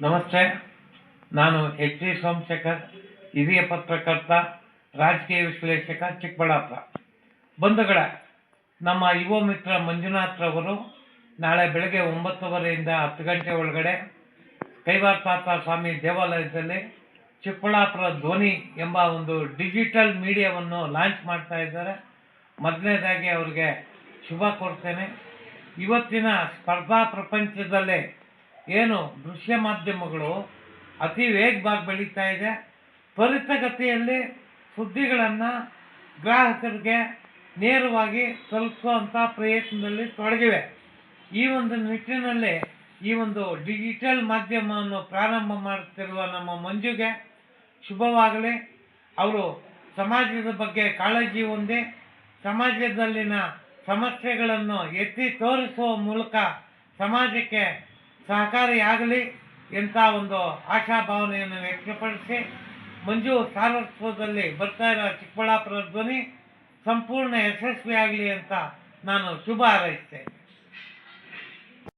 ನಮಸ್ತೆ, ನಾನು H D Somashekar, ಹಿರಿಯ ಪತ್ರಕರ್ತ, ರಾಜಕೀಯ ವಿಶ್ಲೇಷಕ ಚಿಕ್ಕಬಳ್ಳಾಪುರ. ಬಂಧುಗಳ, ನಮ್ಮ ಯುವ ಮಿತ್ರ ಮಂಜುನಾಥ್ರವರು ನಾಳೆ ಬೆಳಗ್ಗೆ ಒಂಬತ್ತುವರೆಯಿಂದ ಹತ್ತು ಗಂಟೆ ಒಳಗಡೆ ಕೈವಾರ್ತಾತ ಸ್ವಾಮಿ ದೇವಾಲಯದಲ್ಲಿ ಚಿಕ್ಕಬಳ್ಳಾಪುರ ಧ್ವನಿ ಎಂಬ ಒಂದು ಡಿಜಿಟಲ್ ಮೀಡಿಯಾವನ್ನು ಲಾಂಚ್ ಮಾಡ್ತಾ ಇದ್ದಾರೆ. ಮೊದಲನೇದಾಗಿ ಅವರಿಗೆ ಶುಭ ಕೋರ್ತೇನೆ. ಇವತ್ತಿನ ಸ್ಪರ್ಧಾ ಪ್ರಪಂಚದಲ್ಲೇ ಏನು ದೃಶ್ಯ ಮಾಧ್ಯಮಗಳು ಅತಿ ವೇಗವಾಗಿ ಬೆಳೀತಾ ಇದೆ. ತ್ವರಿತಗತಿಯಲ್ಲಿ ಸುದ್ದಿಗಳನ್ನು ಗ್ರಾಹಕರಿಗೆ ನೇರವಾಗಿ ತಲುಪಿಸುವಂಥ ಪ್ರಯತ್ನದಲ್ಲಿ ತೊಡಗಿವೆ. ಈ ಒಂದು ನಿಟ್ಟಿನಲ್ಲಿ ಈ ಒಂದು ಡಿಜಿಟಲ್ ಮಾಧ್ಯಮವನ್ನು ಪ್ರಾರಂಭ ಮಾಡುತ್ತಿರುವ ನಮ್ಮ ಮಂಜುಗೆ ಶುಭವಾಗಲಿ. ಅವರು ಸಮಾಜದ ಬಗ್ಗೆ ಕಾಳಜಿ ಹೊಂದಿ ಸಮಾಜದಲ್ಲಿನ ಸಮಸ್ಯೆಗಳನ್ನು ಎತ್ತಿ ತೋರಿಸುವ ಮೂಲಕ ಸಮಾಜಕ್ಕೆ ಸಹಕಾರಿಯಾಗಲಿ ಎಂಥ ಒಂದು ಆಶಾಭಾವನೆಯನ್ನು ವ್ಯಕ್ತಪಡಿಸಿ ಮಂಜು ಸಾರಸ್ವತದಲ್ಲಿ ಬರ್ತಾ ಇರೋ ಚಿಕ್ಕಬಳ್ಳಾಪುರ ಧ್ವನಿ ಸಂಪೂರ್ಣ ಯಶಸ್ವಿಯಾಗಲಿ ಅಂತ ನಾನು ಶುಭ ಹಾರೈಸ್ತೇನೆ.